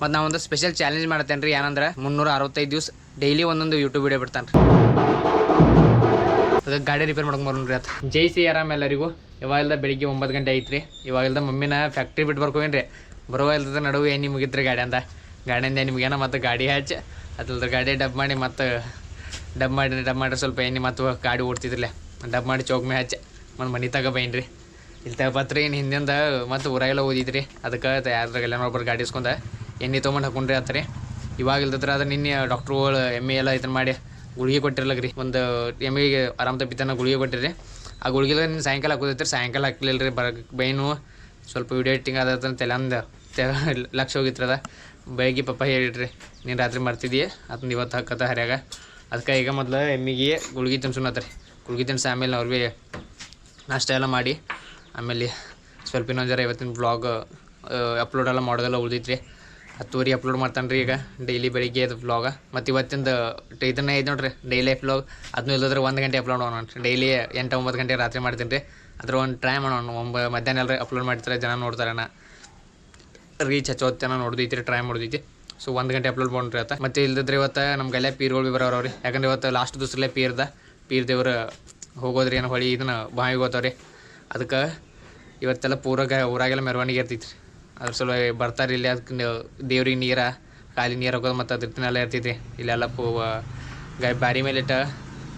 ಮತ್ತು ನಾ ಒಂದು ಸ್ಪೆಷಲ್ ಚಾಲೆಂಜ್ ಮಾಡ್ತೇನೆ ರೀ ಏನಂದ್ರೆ ಮುನ್ನೂರ ಅರವತ್ತೈದು ದಿವಸ ಡೈಲಿ ಒಂದೊಂದು ಯೂಟ್ಯೂಬ್ ವಿಡಿಯೋ ಬಿಡ್ತಾನೆ ರೀ ಅದಕ್ಕೆ ಗಾಡಿ ರಿಪೇರ್ ಮಾಡ್ಕೊಂಡು ಬರೋಣ ರೀ ಅದು ಜೈ ಸಿ ಆರಾಮ್ ಎಲ್ಲರಿಗೂ. ಇವಾಗೆಲ್ಲ ಬೆಳಿಗ್ಗೆ ಒಂಬತ್ತು ಗಂಟೆ ಐತ್ರಿ. ಇವಾಗೆಲ್ಲ ಮಮ್ಮಿನ ಫ್ಯಾಕ್ಟ್ರಿ ಬಿಟ್ಟು ಬರ್ಕೋವೇನ್ರಿ ಬರುವ ಇಲ್ದ ನಡುವೆ ಏನು ಮುಗಿತ್ರಿ ಗಾಡಿ ಅಂತ ಗಾಡಿಯಿಂದ ನಿಮ್ಗೆ ಮುಗಿಯೋಣ ಮತ್ತು ಗಾಡಿ ಹಚ್ಚಿ ಅದ್ರ ಗಾಡಿ ಡಬ್ ಮಾಡಿ ಮತ್ತು ಡಬ್ ಮಾಡಿ ಡಬ್ ಮಾಡಿ ಸ್ವಲ್ಪ ಏನು ಮತ್ತು ಗಾಡಿ ಓಡ್ತಿದ್ರಲ್ಲ. ಡಬ್ ಮಾಡಿ ಚೌಕ್ ಮೇ ಹಚ್ಚಿ ಮತ್ತು ಮನೆ ತಗ ಬೈನ್ರಿ. ಇಲ್ಲಿ ತಗೋಪತ್ರಿ ಇನ್ನು ಹಿಂದಿಂದ ಮತ್ತು ಊರಾಗೆಲ್ಲ ಓದಿದ್ರಿ. ಅದಕ್ಕೆ ಯಾರ್ದಾಗೆಲ್ಲ ಒಬ್ಬರು ಗಾಡಿ ಇಸ್ಕೊಂಡ ಎಣ್ಣೆ ತೊಗೊಂಡು ಹಾಕೊಂಡ್ರಿ ಆತ್ರಿ ಇವಾಗ ಇಲ್ದತ್ರ ಅದು ನಿನ್ನೆ ಡಾಕ್ಟ್ರುಗಳು ಎಮ್ಮೆ ಎಲ್ಲ ಇದನ್ನು ಮಾಡಿ ಗುಳಿಗೆ ಕೊಟ್ಟಿರ್ಲಕ್ ರೀ ಒಂದು ಎಮ್ಮೆಗೆ ಆರಾಮ್ ತಪ್ಪಿತನ ಗುಳಿಗೆ ಕೊಟ್ಟಿರಿ ಆ ಗುಳಿಗೆ ನಿನ್ನ ಸಾಯಂಕಾಲ ಹಾಕೋದೈತ್ರಿ ಸಾಯಂಕಾಲ ಹಾಕ್ಲಿಲ್ಲ ರೀ ಬರ ಬೈನು ಸ್ವಲ್ಪ ವಿಡಿಯೋ ಎಡಿಟಿಂಗ್ ತೆಲಂದ ತಲೆಂದ ಲಕ್ಷ ಹೋಗಿತ್ರಿ ಅದ ಬೆಳಗ್ಗೆ ಪಪ್ಪ ಹೇಳಿರಿ ನೀನು ರಾತ್ರಿ ಮರ್ತಿದ್ದೀಯ ಅದನ್ನ ಇವತ್ತು ಹಾಕತ್ತ ಹರ್ಯಾಗ. ಅದಕ್ಕೆ ಈಗ ಮೊದಲು ಎಮ್ಮಿಗೆ ಗುಳ್ಗಿ ತಿನ್ಸುನತ್ರಿ ಗುಳ್ಗಿ ತಿನ್ಸಿ ಆಮೇಲೆ ಅವ್ರು ಭೀ ನಾಷ್ಟ ಎಲ್ಲ ಮಾಡಿ, ಆಮೇಲೆ ಸ್ವಲ್ಪ ಇನ್ನೊಂದು ಜರ ಇವತ್ತಿನ ಬ್ಲಾಗ್ ಅಪ್ಲೋಡ್ ಎಲ್ಲ ಮಾಡೋದೆಲ್ಲ ಉಳ್ದೈತ್ರಿ. ಹತ್ತುವರೆ ಅಪ್ಲೋಡ್ ಮಾಡ್ತಾನೆ ರೀ ಈಗ ಡೈಲಿ ಬೆಳಿಗ್ಗೆ ಅದು ವ್ಲಾಗ ಮತ್ತು ಇವತ್ತಿಂದ ಇದನ್ನೇ ಐತೆ ನೋಡ್ರಿ ಡೈಲಿ ವ್ಲಾಗ್ ಅದನ್ನೂ ಇಲ್ಲದ್ರೆ ಒಂದು ಗಂಟೆ ಅಪ್ಲೋಡ್ ಮಾಡೋಣ ಡೈಲಿ ಎಂಟು ಒಂಬತ್ತು ಗಂಟೆ ರಾತ್ರಿ ಮಾಡ್ತೀನಿ ರೀ. ಅದ್ರ ಒಂದು ಟ್ರೈ ಮಾಡೋಣ. ಒಂಬ ಮಧ್ಯಾಹ್ನ ಎಲ್ಲರೂ ಅಪ್ಲೋಡ್ ಮಾಡ್ತಾರೆ ಜನ ನೋಡ್ತಾರಣ್ಣ ರೀಚ್ ಹಚ್ಚೋತ್ತನ ನೋಡ್ದೈತಿ ಟ್ರೈ ಮಾಡ್ದೈತಿ. ಸೊ ಒಂದು ಗಂಟೆ ಅಪ್ಲೋಡ್ ಮಾಡ್ರಿ ಆತ. ಮತ್ತು ಇಲ್ದಿದ್ರೆ ಇವತ್ತು ನಮ್ಗೆಲ್ಲ ಪೀರ್ಗಳು ಬಿ ಬರೋರು ಯಾಕಂದ್ರೆ ಇವತ್ತು ಲಾಸ್ಟ್ ದಿವಸಲ್ಲೇ ಪೀರ್ದ ಪೀರ್ ದೇವ್ರ ಹೋಗೋದ್ರಿ ಏನೋ ಹೊಳಿ ಇದನ್ನ ಬಾವಿಗೆ ಹೋಗ್ತಾವ್ರಿ. ಅದಕ್ಕೆ ಇವತ್ತೆಲ್ಲ ಪೂರ ಗ ಊರಾಗೆಲ್ಲ ಮೆರವಣಿಗೆ ಇರ್ತೈತ್ರಿ. ಅದ್ರ ಸಲುವಾಗಿ ಬರ್ತಾರೆ ಇಲ್ಲಿ ಅದಕ್ಕೆ ದೇವ್ರಿಗೆ ನೀರ ಖಾಲಿ ನೀರು ಹಾಕೋದು ಮತ್ತು ಅದ್ರತಿನೆಲ್ಲ ಇರ್ತೈತಿ. ಇಲ್ಲೆಲ್ಲ ಪೂ ಗಾಯ ಬಾರಿ ಮೇಲೆ ಇಟ್ಟ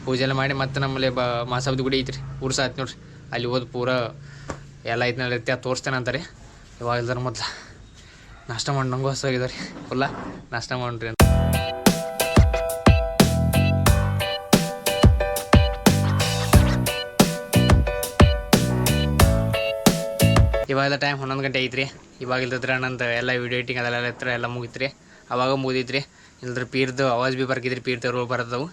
ಪೂಜೆ ಎಲ್ಲ ಮಾಡಿ ಮತ್ತು ನಮ್ಮಲ್ಲಿ ಬ ಮಾಸಬ್ದ ಗುಡಿ ಐತ್ರಿ. ಉರ್ಸ ಆಯ್ತು ನೋಡ್ರಿ. ಅಲ್ಲಿ ಹೋದ್ ಪೂರ ಎಲ್ಲ ಐತ್ನಲ್ಲಿ ಇರ್ತಿ, ಅದು ತೋರಿಸ್ತೇನೆ ಅಂತಾರೆ. ಇವಾಗ ಇಲ್ದಾರ ಮೊದ್ಲು. ನಾಷ್ಟ ಮಾಡಿ, ನಂಗೂ ಹೊಸಾಗಿದೆ ರೀ ಫುಲ್ಲ ನಾಷ್ಟ ಮಾಡ್ರಿ ಇವಾಗೆಲ್ಲ ಟೈಮ್ ಹನ್ನೊಂದು ಗಂಟೆ ಐತ್ರಿ. ಇವಾಗ ಇಲ್ದಿದ್ರೆ ನಂದು ಎಲ್ಲ ವಿಡಿಯೋ ಎಡಿಟಿಂಗ್ ಅದೆಲ್ಲ ಹತ್ರ ಎಲ್ಲ ಮುಗಿತ್ರಿ. ಅವಾಗ ಮುಗಿದ್ರಿ. ಇಲ್ದ್ರ ಪೀರ್ದು ಅವಾಜ್ ಭೀ ಬರ್ಕಿದ್ರಿ, ಪೀರ್ದು ರೋಲ್ ಬರ್ತವು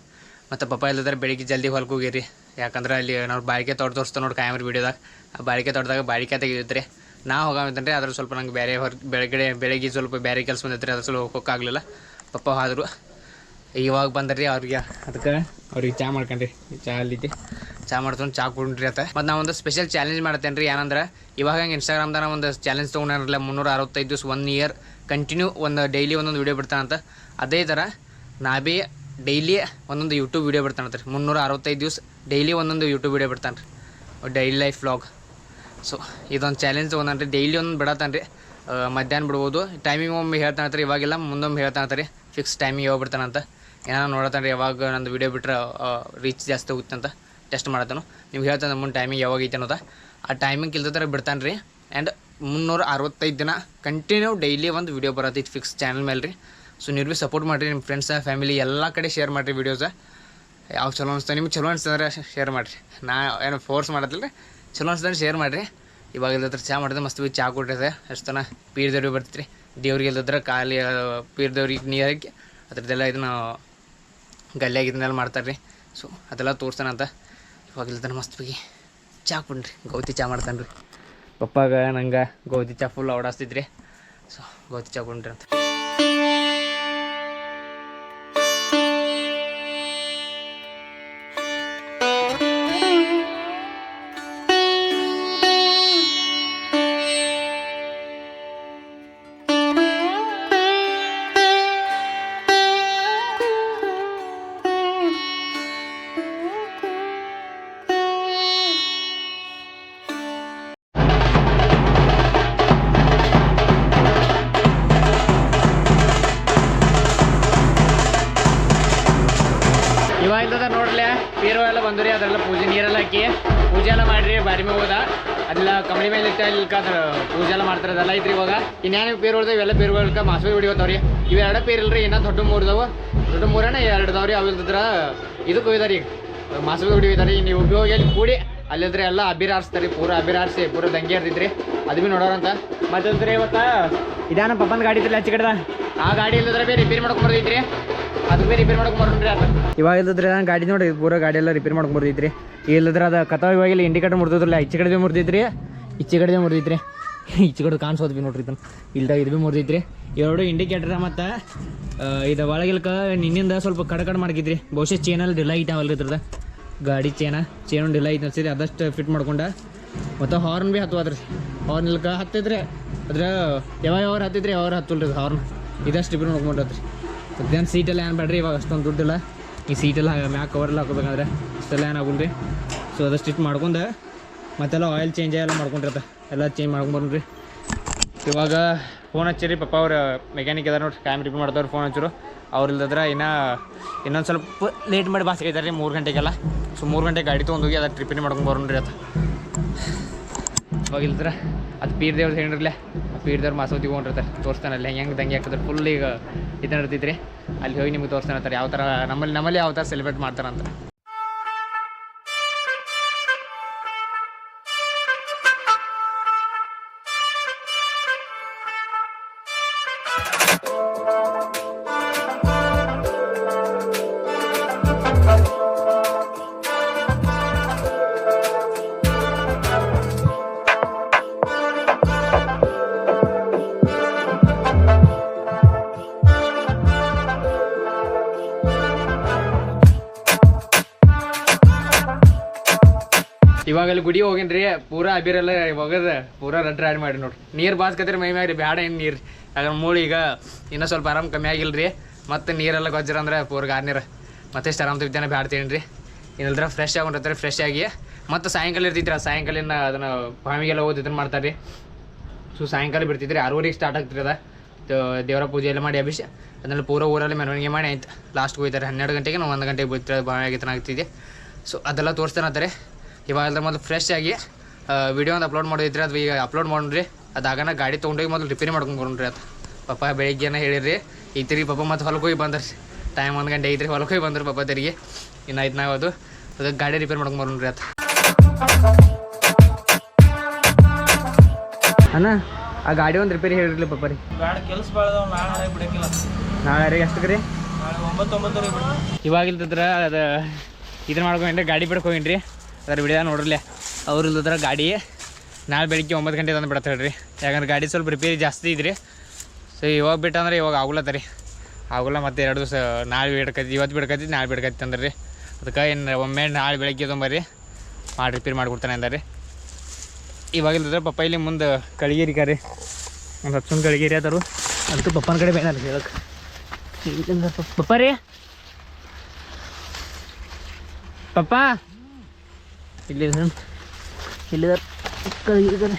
ಮತ್ತು ಪಪ್ಪ ಇಲ್ದಿದ್ರೆ ಬೆಳಿಗ್ಗೆ ಜಲ್ದಿ ಹೊಲಕ್ಕೆ ಹೋಗಿರಿ. ಯಾಕಂದ್ರೆ ಅಲ್ಲಿ ನಾವು ಬಾಳಿಕೆ ತೋಟ ತೋರಿಸ್ತಾ ನೋಡಿ ಕಾಯಮ್ರಿ ವೀಡಿಯೋದಾಗ ಆ ಬಾಳಿಕೆ ತೋಟದಾಗ ಬಾಳಿಕೆ ತೆಗಿದೈತ್ರಿ ನಾ ಹೋಗಿದ್ರೆ ಅದ್ರ ಸ್ವಲ್ಪ ನಂಗೆ ಬೇರೆ ಹೊರ, ಬೆಳಗ್ಗೆ ಬೆಳಗ್ಗೆ ಸ್ವಲ್ಪ ಬೇರೆ ಕೆಲಸ ಬಂದೈತ್ರಿ. ಅದ್ರ ಸ್ವಲ್ಪ ಹೋಗೋಕ್ಕಾಗಲಿಲ್ಲ ಪಪ್ಪ ಆದರು. ಇವಾಗ ಬಂದ್ರಿ ಅವ್ರಿಗೆ, ಅದಕ್ಕೆ ಅವ್ರಿಗೆ ಚಾ ಮಾಡ್ಕೊಂಡ್ರಿ. ಚಾ ಅಲ್ಲಿದ್ದೆ ಚಾ ಮಾಡ್ತೀನಿ ಚಾ ಕುಡ್ರಿ ಅಂತ ಮತ್ತು ನಾ ಒಂದು ಸ್ಪೆಷಲ್ ಚಾಲೆಂಜ್ ಮಾಡ್ತೇನೆ ರೀ ಏನಂದ್ರೆ, ಇವಾಗ ಹಂಗೆ ಇನ್ಸ್ಟಾಗ್ರಾಮ್ದಾಗ ಒಂದು ಚಾಲೆಂಜ್ ತೊಗೊಂಡಿರಲಿಲ್ಲ ಮುನ್ನೂರ ಅರವತ್ತೈದು ದಿವಸ ಒನ್ ಇಯರ್ ಕಂಟಿನ್ಯೂ ಒಂದು ಡೈಲಿ ಒಂದೊಂದು ವೀಡಿಯೋ ಬಿಡ್ತಾನಂತ. ಅದೇ ಥರ ನಾ ಭೀ ಡೈಲಿ ಒಂದೊಂದು ಯೂಟ್ಯೂಬ್ ವೀಡಿಯೋ ಬಿಡ್ತಾನಂತ ರೀ ಮುನ್ನೂರ ಅರವತ್ತೈದು ದಿವಸ ಡೈಲಿ ಒಂದೊಂದು ಯೂಟ್ಯೂಬ್ ವೀಡಿಯೋ ಬಿಡ್ತಾನೆ ರೀ ಡೈಲಿ ಲೈಫ್ ವ್ಲಾಗ್ ಸೊ ಇದೊಂದು ಚಾಲೆಂಜ್ ತೊಗೊಂಡ್ರಿ ಡೈಲಿ ಒಂದು ಬಿಡತ್ತಾನೆ ರೀ ಮಧ್ಯಾಹ್ನ ಬಿಡ್ಬೋದು. ಟೈಮಿಂಗ್ ಒಮ್ಮೆ ಹೇಳ್ತಾನೆ ರೀ ಇವಾಗೆಲ್ಲ, ಮುಂದೊಮ್ಮೆ ಹೇಳ್ತಾನೆ ರೀ ಫಿಕ್ಸ್ ಟೈಮಿಂಗ್ ಯಾವಾಗ ಬಿಡ್ತಾನಂತ. ಏನೋ ನೋಡತ್ತಾನೆ ರೀ ಯಾವಾಗ ನಂದು ವೀಡಿಯೋ ಬಿಟ್ರೆ ರೀಚ್ ಜಾಸ್ತಿ ಹೋಗುತ್ತೆ ಅಂತ. ಟೆಸ್ಟ್ ಮಾಡತ್ತಾನು ನಿಮ್ಗೆ ಹೇಳ್ತಾನೆ ಮುಂದೆ ಟೈಮಿಂಗ್ ಯಾವಾಗ ಐತೆ ಅನ್ನೋದ. ಆ ಟೈಮಿಂಗ್ ಇಲ್ದಿದ್ರೆ ಬಿಡ್ತಾನೆ ರೀ ಆ್ಯಂಡ್ ಮುನ್ನೂರ ಅರವತ್ತೈದು ದಿನ ಕಂಟಿನ್ಯೂ ಡೈಲಿ ಒಂದು ವೀಡಿಯೋ ಬರತ್ತೈತಿ ಫಿಕ್ಸ್ ಚಾನಲ್ ಮೇಲೆ ರೀ ಸೊ ನೀವು ಭೀ ಸಪೋರ್ಟ್ ಮಾಡಿರಿ ನಿಮ್ಮ ಫ್ರೆಂಡ್ಸ ಫ್ಯಾಮಿಲಿ ಎಲ್ಲ ಕಡೆ ಶೇರ್ ಮಾಡಿರಿ ವೀಡಿಯೋಸ ಯಾವ ಚಲೋ ಅನಿಸ್ತಾ ನಿಮ್ಗೆ ಚಲೋ ಅನಿಸ್ತಂದ್ರೆ ಶೇರ್ ಮಾಡಿರಿ. ನಾ ಏನು ಫೋರ್ಸ್ ಮಾಡತ್ತಿಲ್ಲ ರೀ ಚಲೋ ಅನಿಸ್ತಂದ್ರೆ ಶೇರ್ ಮಾಡಿರಿ. ಇವಾಗ ಇಲ್ಲದ್ರ ಚಾ ಮಾಡಿದ್ರೆ ಮಸ್ತ್ ಬಿ ಚಾ ಕೊಟ್ಟಿದೆ ಎಷ್ಟು ತನ ಪೀರ್ ದೇವ್ರಿಗೆ ರೀ ದೇವ್ರಿಗೆ ಇಲ್ಲದ್ರ ಖಾಲಿ ಆ, ಪೀರ್ ದೇವ್ರಿಗೆ ನೀರು ಹಾಕಿ ಅದ್ರದ್ದೆಲ್ಲ ಇದನ್ನ ಗಲ್ಲಿಯಾಗಿದ್ದನ್ನೆಲ್ಲ ಮಾಡ್ತಾರೆ ರೀ ಸೊ ಅದೆಲ್ಲ ತೋರಿಸ್ತಾನಂತ. ಇವಾಗ ಇಲ್ದನ ಮಸ್ತ್ ಬಿಗಿ ಚಾ ಕುಣ್ರಿ ಗೌತಿ ಚಾ ಮಾಡ್ತಾನೆ ರೀ ಪಪ್ಪಾಗ ನಂಗೆ ಗೌತಿ ಚಾ ಫುಲ್ ಓಡಾಸ್ತಿದ್ರಿ ಸೊ ಗೌತಿ ಚಾ ಕುಣ್ರಿ ಅಂತ. ಅದ್ರ ಪೂಜೆ ಎಲ್ಲ ಮಾಡ್ತಾರೆ ಅದೆಲ್ಲ ಐತ್ರಿ ಇವಾಗ. ಇನ್ನೇನು ಪೇರು ಉಳ್ದ ಇವೆಲ್ಲ ಪೇರುಗಳಕ್ಕೆ ಮಾಸವಿ ಹೊಡಿಯೋತಾವ್ರಿ ಇವೆರಡ ಪೇರು ಪೇರ್ ಇಲ್ರಿ ಇನ್ನೂ ದೊಡ್ಡ ಮೂರ್ದವು ದೊಡ್ಡ ಮೂರನ ಎರಡು ಅದಾವ್ರಿ ಅವು ಇಲ್ದಿದ್ರ ಇದಕ್ಕೆ ಹೋಗಿದಾರಿ ಈಗ ಮಾಸವಿ ಹೊಡಿಯೋದಾರಿ ನೀವು ಹೋಗಿ ಅಲ್ಲಿ ಕೂಡಿ ಅಲ್ಲಿದ್ರೆ ಎಲ್ಲ ಅಭಿರಾರಿಸ್ತಾರೆ ಪೂರ ಅಭಿರಾರಿಸಿ ಪೂರ ದಂಗೆ ಇರ್ತಿದ್ರಿ ಅದು ಭೀ ನೋಡೋರಂತ ಮತ್ತೆ ಇವತ್ತ? ಇದಾನ ಪಪ್ಪನ ಗಾಡಿ ಇದ್ರಲ್ಲ ಹಚ್ಚಿ ಕಡೆದ? ಆ ಗಾಡಿ ಇಲ್ಲದ್ರೆ ಬೇ ರಿಪೇರ್ ಮಾಡ್ಕೊಂಡ್ ಬರ್ದೈತ್ರಿ. ಅದು ಬೇ ರಿಪೇರ್ ಮಾಡ್ಕೊಂಡ್ ಬರೋಣ್ರಿ ಅದು. ಇವಾಗ ಇಲ್ಲದ್ರೆ ನಾನು ಗಾಡಿ ನೋಡಿ ಪೂರ ಗಾಡಿ ಎಲ್ಲ ರಿಪೇರ್ ಮಾಡ್ಕೊಂಡ್ ಬರ್ದೈತ್ರಿ. ಇಲ್ಲದ್ರೆ ಅದು ಕತಾವ ಇವಾಗ ಇಲ್ಲಿ ಇಂಡಿಕೇಟರ್ ಮುರಿದ್ರಲ್ಲ ಈಚೆ ಕಡೆ ಮುರಿದೈತ್ರಿ ಈಚೆ ಕಡೆ ಮುರಿದೈತ್ರಿ ಈಚೆ ಕಡೆ ಕಾಣಿಸೋದ್ವಿ ನೋಡ್ರಿ ಇದನ್ನ. ಇಲ್ದಾಗ ಇದು ಭೀ ಮುರಿದೈತ್ರಿ ಎರಡು ಇಂಡಿಕೇಟರ್ ಮತ್ತು ಇದು ಒಳಗಿಲ್ಕ ನಿನ್ನಿಂದ ಸ್ವಲ್ಪ ಕಡೆ ಕಡೆ ಮಾಡ್ಕಿದ್ರಿ. ಬಹುಶಃ ಚೇನಲ್ಲಿ ಡಿಲೈ ಐತಾವಲ್ರಿ ಇದ್ರದ ಗಾಡಿ ಚೇನ ಚೇನು ಡಿಲೈ ಐತೆ ಅನ್ಸಿದ್ರಿ ಅದಷ್ಟು ಫಿಟ್ ಮಾಡ್ಕೊಂಡ. ಮತ್ತು ಹಾರ್ನ್ ಭೀ ಹತ್ತುವಾದ್ರಿ ಹಾರ್ನ್ ಇಲ್ಕ ಹತ್ತಿದ್ರೆ, ಅದ್ರ ಯಾವ ಯಾವಾಗ ಹತ್ತಿದ್ರಿ ಯಾವಾಗ ಹತ್ತಲ್ರಿ ಹಾರ್ನ್ ಇದಷ್ಟು ಇಬ್ಬರು ನೋಡ್ಕೊಂಡ್ರಿ ಮಧ್ಯಾಹ್ನ ಸೀಟೆಲ್ಲ ಏನು ಬೇಡ್ರಿ, ಇವಾಗ ಅಷ್ಟೊಂದು ದುಡ್ಡಿಲ್ಲ. ಈ ಸೀಟೆಲ್ಲ ಮ್ಯಾಕ್ ಎಲ್ಲ ಹಾಕೋಬೇಕಂದ್ರೆ ಅಷ್ಟೆಲ್ಲ ಏನಾಗಲ್ರಿ ಸೊ ಅದಷ್ಟು ಇಟ್ಟು ಮಾಡ್ಕೊಂಡು ಮತ್ತೆಲ್ಲ ಆಯಿಲ್ ಚೇಂಜ್ ಎಲ್ಲ ಮಾಡ್ಕೊಂಡಿರ್ತ ಎಲ್ಲ ಚೇಂಜ್ ಮಾಡ್ಕೊಂಬರ್ರಿ ಇವಾಗ ಫೋನ್ ಹಚ್ಚಿರಿ ಪಪ್ಪ ಅವ್ರು ಮೆಕ್ಯಾನಿಕ್ ಅದಾರ ನೋಡ್ರಿ ಕ್ಯಾಮ್ ರಿಪೇರ್ ಮಾಡ್ದವ್ರು ಫೋನ್ ಹಚ್ಚಿರು. ಅವ್ರು ಇಲ್ದಿದ್ರೆ ಇನ್ನೂ ಇನ್ನೊಂದು ಸ್ವಲ್ಪ ಲೇಟ್ ಮಾಡಿ ಬಾಸ್ ರೀ ಮೂರು ಗಂಟೆಗೆಲ್ಲ. ಸೊ ಮೂರು ಗಂಟೆಗೆ ಗಾಡಿ ತೊಗೊಂಡೋಗಿ ಅದಕ್ಕೆ ಟ್ರಿಪ್ಪಿನ ಮಾಡ್ಕೊಂಡು ಬರೋಣ್ರಿ ಅದು. ಇವಾಗ ಇಲ್ದ್ರೆ ಅದು ಪೀರ್ ದೇವ್ರದ್ದು ಹೇಳಿರ್ಲೆ, ಪೀರ್ ದೇವ್ರ ಮಾಸೋತಿ ಹೋಗಿರ್ತಾರೆ ತೋರಿಸ್ತಾನಲ್ಲಿ ಹೆಂಗೆ ದಂಗೆ ಹಾಕಿದ್ರೆ ಫುಲ್ ಈಗ ಇದನ್ನ ರೀ ಅಲ್ಲಿ ಹೋಗಿ ನಿಮ್ಗೆ ತೋರಿಸ್ತಾನೆ ಯಾವ ಥರ ನಮ್ಮಲ್ಲಿ ನಮ್ಮಲ್ಲಿ ಯಾವ ಥರ ಸೆಲೆಬ್ರೇಟ್ ಮಾಡ್ತಾರಂತ. ಇವಾಗ ಅಲ್ಲಿ ಗುಡಿ ಹೋಗಿನ್ರಿ, ಪೂರಾ ಅಬೀರೆಲ್ಲ ಹೋಗದ, ಪೂರಾ ರಡ್ ರಾಡ್ ಮಾಡಿ ನೋಡ್ರಿ. ನೀರು ಬಾಸ್ಕತ್ರಿ ಮೈ ಮ್ಯಾಗ್ರಿ, ಬ್ಯಾಡ ಏನು ನೀರು. ಯಾಕಂದ್ರೆ ಮೂಳು ಈಗ ಇನ್ನೂ ಸ್ವಲ್ಪ ಆರಾಮ್ ಕಮ್ಮಿ ಆಗಿಲ್ರಿ. ಮತ್ತು ನೀರೆಲ್ಲ ಗೊಜ್ಜರ ಅಂದ್ರೆ ಪೂರ ಗಾರ್ನೀರು ಮತ್ತೆ ಇಷ್ಟು ಆರಾಮ್ ತೆಗಿತಾನೆ ಬ್ಯಾಡ ರೀ ಇನ್ನಲ್ದ್ರ ಫ್ರೆಶ್ ಆಗಿ ಫ್ರೆಶ್ ಆಗಿ. ಮತ್ತು ಸಾಯಂಕಾಲ ಇರ್ತಿದ್ರಿ ಸಾಯಂಕಾಲಿನ ಅದನ್ನು ಬಾವಿಗೆಲ್ಲ ಹೋಗಿ ಇದನ್ನು ಮಾಡ್ತಾರೆ ಸೊ ಸಾಯಂಕಾಲ ಬಿಡ್ತಿದ್ರಿ, ಆರೂವರೆಗೆ ಸ್ಟಾರ್ಟ್ ಆಗ್ತಿರಿ ಅದ. ದೇವರ ಪೂಜೆ ಎಲ್ಲ ಮಾಡಿ ಅಭಿಷೇಕ. ಅದನ್ನೆಲ್ಲ ಪೂರ ಊರಲ್ಲಿ ಮೆರವಣಿಗೆ ಮಾಡಿ ಆಯ್ತು. ಲಾಸ್ಟ್ಗೆ ಹೋಗ್ತಾರೆ ಹನ್ನೆರಡು ಗಂಟೆಗೆ ನಾವು ಒಂದು ಗಂಟೆಗೆ ಬಿಡ್ತಾರೆ ಬಾವಿ ಆಗ್ತಿದೆ. ಸೊ ಅದೆಲ್ಲ ತೋರಿಸ್ತಾನಂತಾರೆ. ಇವಾಗ ಅದ್ರ ಮೊದಲು ಫ್ರೆಶ್ ಆಗಿ ವಿಡಿಯೋ ಒಂದು ಅಪ್ಲೋಡ್ ಮಾಡಿದ್ರಿ ಅದು ಈಗ ಅಪ್ಲೋಡ್ ಮಾಡ್ರಿ. ಅದಾಗನ ಗಾಡಿ ತೊಗೊಂಡೋಗಿ ಮೊದಲು ರಿಪೇರಿ ಮಾಡ್ಕೊಂಡು ಬರೋಣ್ರಿ ಅದು. ಪಪ್ಪ ಬೆಳಿಗ್ಗೆನ ಹೇಳಿರಿ ಐತ್ರಿ ಪಪ್ಪ ಮತ್ತು ಹೊಲಕ್ಕೆ ಹೋಗಿ ಬಂದ್ರಿ ಟೈಮ್ ಒಂದು ಗಂಟೆ ಐತ್ರಿ ಹೊಲಕ್ಕೆ ಹೋಗಿ ಬಂದ್ರು ಪಪ್ಪ ತೆರಿಗೆ. ಇನ್ನು ಆಯ್ತು ನಾವು ಅದು ಅದಕ್ಕೆ ಗಾಡಿ ರಿಪೇರ್ ಮಾಡ್ಕೊಂಡು ಬರೋಣ್ರಿ ಅದು. ಅಣ್ಣ ಆ ಗಾಡಿ ಒಂದು ರಿಪೇರಿ ಹೇಳಿರಲಿ ಪಪ್ಪ ರೀ. ಗಾಡಿ ಕೆಲಸ ನಾಳೆ ಬಿಡಕ್ಕಿಲ್ಲ. ನಾಳೆ ರೀ ಎಷ್ಟಕ್ಕೆ ರೀ? ಇವಾಗ ಇಲ್ದಿದ್ರ ಅದು ಇದನ್ನ ಮಾಡ್ಕೊಂಡ್ರಿ ಗಾಡಿ ಬಿಡ್ಕೊಂಡ್ರಿ ಅದ್ರ ವಿಡಿಯೋ ನೋಡ್ರಲ್ಲೇ ಅವ್ರು ಇಲ್ಲದ್ರ ಗಾಡಿ ನಾಳೆ ಬೆಳಿಗ್ಗೆ ಒಂಬತ್ತು ಗಂಟೆ ತಂದು ಬಿಡತ್ತೆ ಹೇಳ್ರಿ. ಯಾಕಂದ್ರೆ ಗಾಡಿ ಸ್ವಲ್ಪ ರಿಪೇರಿ ಜಾಸ್ತಿ ಇದ್ರಿ. ಸೊ ಇವಾಗ ಬಿಟ್ಟಂದ್ರೆ ಇವಾಗ ಆಗುಲತ್ತ ರೀ ಆಗುಲ್ಲ ಮತ್ತೆ ಎರಡು ದಿವಸ, ನಾಳೆ ಬಿಡ್ಕೈತಿ ಇವತ್ತು ಬಿಡ್ಕೈತಿ ನಾಳೆ ಬಿಡ್ಕೈತಿ ಅಂದ್ರೆ. ಅದಕ್ಕೆ ಏನು ಒಮ್ಮೆ ನಾಳೆ ಬೆಳಗ್ಗೆ ತೊಂಬರ್ರಿ ಮಾಡಿ ರಿಪೇರಿ ಮಾಡಿಕೊಡ್ತಾನೆ ಅಂದಾರೆ. ಇವಾಗ ಇಲ್ಲದ್ರೆ ಪಪ್ಪ ಇಲ್ಲಿ ಮುಂದೆ ಕಳಿಗೇರಿ ಕರಿ. ಒಂದು ಹತ್ತು ಕಳಿಗೇರಿ ಅದಾರು. ಅದಕ್ಕೆ ಪಪ್ಪನ ಕಡೆ ಬೇಡ ಹೇಳಕ್ಕೆ ಪಪ್ಪ ರೀ. ಪಪ್ಪ. ಇಲ್ಲಿ ಇಲ್ಲಿದ. ಕಳಿಗಿರ್ತಾರೆ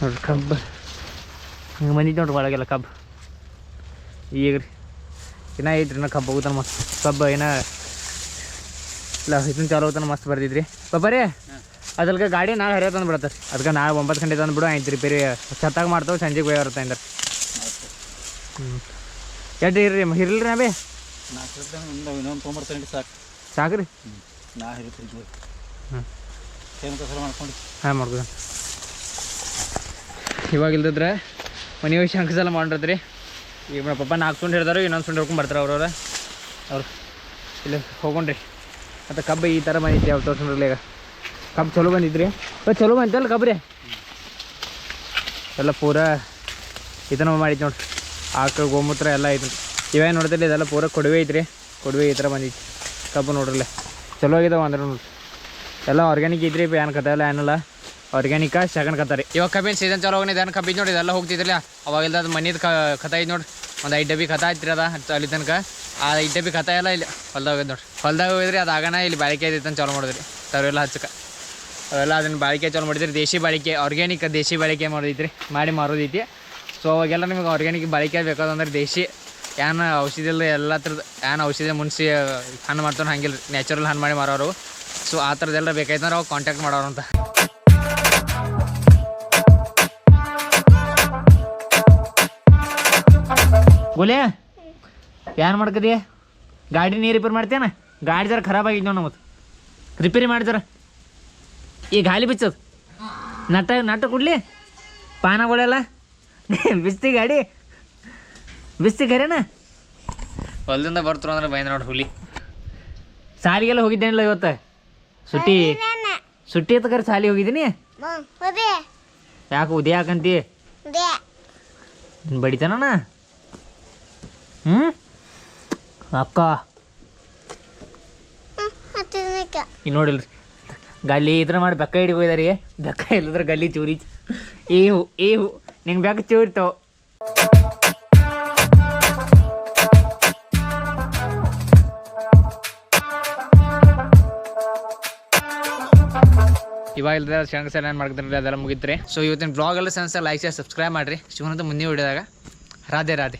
ನೋಡ್ರಿ ಕಬ್ಬು. ಹಿಂಗೆ ಬಂದಿದ್ದು ನೋಡ್ರಿ ಒಳಗೆಲ್ಲ ಕಬ್ಬು. ಈಗ ರೀ ಇನ್ನ ಐತ್ರಿ ನಾ ಕಬ್ಬು ಹೋಗ್ತಾನೆ ಮಸ್ತ್. ಕಬ್ಬು ಏನ ಇಲ್ಲ, ಇದನ್ನ ಚಾಲು ಹೋಗ್ತಾನ ಮಸ್ತ್ ಬರ್ದಿದ್ರಿ. ಪಪ್ಪ ರೀ ಅದಲ್ಕ ಗಾಡಿ ನಾಳೆ ಹರಿಯ ತಂದು ಬಿಡತ್ತೆ. ಅದಕ್ಕೆ ನಾಳೆ ಒಂಬತ್ತು ಗಂಟೆ ತಂದು ಬಿಡು ಆಯ್ತು ರಿಪೇರಿ ಛತ್ತಾಗ ಮಾಡ್ತಾವೆ, ಸಂಜೆಗೆ ಹೋಗಿ ಬರುತ್ತೆ ಅಂದ್ರೆ. ಹ್ಞೂ ಎಡ್ರಿ ಇರ್ರಿ ಇರಲಿ ರೀ ನಾವೇ ನಾಲ್ಕು ನಾ ಇನ್ನೊಂದು ತೊಗೊಂಬರ್ತಾನೆ ಸಾಕು. ಸಾಕು ರೀ ನಾ ಇರುತ್ತೆ ಹ್ಮ್. ಏನು ಕಸರ ಮಾಡ್ಕೊಂಡು? ಹಾಂ ಮಾಡ್ಬೋದು ಇವಾಗ ಇಲ್ದಿದ್ರೆ ಮನೆ ವಿಷಯ ಶಂಕಸ್ ಎಲ್ಲ ಮಾಡಿರ್ತೀರಿ. ಈಗ ನಮ್ಮ ಪಪ್ಪ ನಾಲ್ಕು ಸುಂಡ್ ಹಿಡ್ದಾರು ಇನ್ನೊಂದು ಸುಂಡ್ ಹಿಡ್ಕೊಂಡು ಬರ್ತಾರೆ ಅವ್ರವ್ರ. ಅವ್ರು ಇಲ್ಲಿ ಹೋಗೊಂಡ್ರಿ ಮತ್ತು ಕಬ್ಬು ಈ ಥರ ಬಂದಿದ್ದೆ ಯಾವ ತೋರ್ಸಂದ್ರಲ್ಲ ಈಗ. ಕಬ್ಬು ಚಲೋ ಬಂದಿದ್ರಿ. ಚಲೋ ಬಂತಲ್ಲ ಕಬ್ಬ್ರಿ? ಎಲ್ಲ ಪೂರ ಇದನ್ನ ಮಾಡಿದ್ದು ನೋಡ್ರಿ. ಆಕಳು ಗೋಮೂತ್ರ ಎಲ್ಲ ಐತ್ರಿ. ಇವೇನು ನೋಡ್ತಿಲ್ಲ ಇದೆಲ್ಲ ಪೂರ ಕೊಡುವೆ ಐತ್ರಿ. ಕೊಡುವೆ ಈ ಥರ ಬಂದಿತ್ತು. ಕಬ್ಬು ನೋಡ್ರಲ್ಲೇ. ಚಲೋ ಆಗಿದಾವ ಅಂದ್ರೆ ನೋಡ್ರಿ. ಎಲ್ಲ ಆರ್ಗ್ಯಾನಿಕ್ ಇದ್ರಿ ಏನು ಕತ್ತಲ್ಲ ಎಲ್ಲ ಏನಿಲ್ಲ ಆರ್ಗ್ಯಾನಿಕ ಸೆಕೆಂಡ್ ಕತ್ತಾರಿ ಇವಾಗ ಕಬ್ಬಿನ ಸೀಸನ್ ಚಲೋ ಹೋಗಿದೆ ಏನು ಕಬ್ಬಿನ ನೋಡಿ ಇದೆಲ್ಲ ಹೋಗ್ತಿದ್ರಲ್ಲ. ಅವಾಗೆಲ್ಲ ಅದು ಮನಿದ ಕ, ಕಥ ಐತೆ ನೋಡಿ ಒಂದು ಐದು ಡಬ್ಬಿ ಕಥ ಐತ್ರಿ ಅದ ಅಲ್ಲಿ ತನಕ. ಆ ಐದು ಡಬ್ಬಿ ಕಥ ಎಲ್ಲ ಇಲ್ಲಿ ಹೊಲ್ದಾಗ ಹೋಗಿದ್ ನೋಡ್ರಿ. ಹೊಲ್ದಾಗ ಹೋಗಿದ್ರಿ ಅದು ಆಗಣ ಇಲ್ಲಿ ಬಾಳಿಕೆ ಐತೆ ಚಾಲೂ ಮಾಡಿದ್ರಿ. ತರವೆಲ್ಲ ಹಚ್ಚಕ. ಅವೆಲ್ಲ ಅದನ್ನ ಬಾಳಿಕೆ ಚಾಲು ಮಾಡಿದ್ರಿ. ದೇಶಿ ಬಾಳಿಕೆ ಆರ್ಗ್ಯಾನಿಕ್ ದೇಶಿ ಬಾಳಿಕೆ ಮಾಡೋದೈತ್ರಿ ಮಾಡಿ ಮಾರೋದೈತಿ. ಸೊ ಅವಾಗೆಲ್ಲ ನಿಮಗೆ ಆರ್ಗ್ಯಾನಿಕ್ ಬಾಳಿಕೆ ಬೇಕಾದಂದ್ರೆ ದೇಶಿ ಏನು ಔಷಧಿ ಇಲ್ಲ ಎಲ್ಲ ಥರದ ಏನು ಔಷಧಿ ಮುನ್ಸಿ ಹಣ್ಣು ಮಾಡ್ತಾನೆ ಹಂಗಿಲ್ಲ ನ್ಯಾಚುರಲ್ ಹಣ್ಣು ಮಾಡಿ ಮಾರೋರು. ಸೊ ಆ ಥರದ್ದೆಲ್ಲ ಬೇಕಾಯ್ತಂದ್ರೆ ಅವ್ರು ಕಾಂಟ್ಯಾಕ್ಟ್ ಮಾಡೋರು ಅಂತ. ಗೋಲೆ, ಏನು ಮಾಡ್ಕದಿ? ಗಾಡಿ ನೀ ರಿಪೇರ್ ಮಾಡ್ತೇನ? ಗಾಡಿ ಜರ ಖರಾಬ್ ಆಗಿದ್ದು ನೋಡಿ ಮತ್ತೆ. ರಿಪೇರಿ ಮಾಡಿದಾರ ಈ ಗಾಲಿ ಬಿಚ್ಚದು. ನಟ ನಟ ಕೊಡ್ಲಿ? ಪಾನಗಳೆಲ್ಲ ಬಿಸ್ತಿ ಗಾಡಿ. ಬಿಸ್ತಿ ಖರೇನ ಹೊಲದಿಂದ ಬರ್ತಾರ ಅಂದ್ರೆ ಬೈದ ನೋಡಿ ಹುಲಿ. ಸಾಲಿಗೆಲ್ಲ ಹೋಗಿದ್ದೇನಿಲ್ಲ ಇವತ್ತು? ಸುಟ್ಟಿ ಸುಟ್ಟಿ ಅಂತ ಕರೆ ಸಾಲಿ ಹೋಗಿದ್ದೀನಿ? ಯಾಕೆ ಉದಯ ಯಾಕಂತಿ ಬಡಿತಾನ ಹ್ಞೂ ಅಕ್ಕ. ಈ ನೋಡಿಲ್ರಿ. ಗಲ್ಲಿ ಇದ್ರ ಮಾಡಿ ಬೆಕ್ಕ ಹಿಡಿಬೋದಾರಿ ಹೋಗಿದಾರಿ. ಬೆಕ್ಕ ಇಲ್ಲದ್ರ ಗಲ್ಲಿ ಚೂರಿ ಏ ಹು ಏ ಹೂ ನಿಂಗೆ ಬೆಕ್ಕ ಚೂರ್ತು ಇವಾಗ ಇಲ್ದ ಶಂಕ ಸರ್ ಏನು ಮಾಡ್ತಾರೆ ಅದೆಲ್ಲ ಮುಗಿತ್ರಿ. ಸೊ ಇವತ್ತಿನ ಬ್ಲಾಗ್ ಎಲ್ಲ ಸೆನ್ಸ್ ಲೈಕ್ ಸಬ್ಸ್ಕ್ರೈಬ್ ಮಾಡಿರಿ. ಶಿವನಂತ ಮುಂದೆ ವಿಡಿಯೋದಾಗ ರಾಧೆ ರಾಧೆ.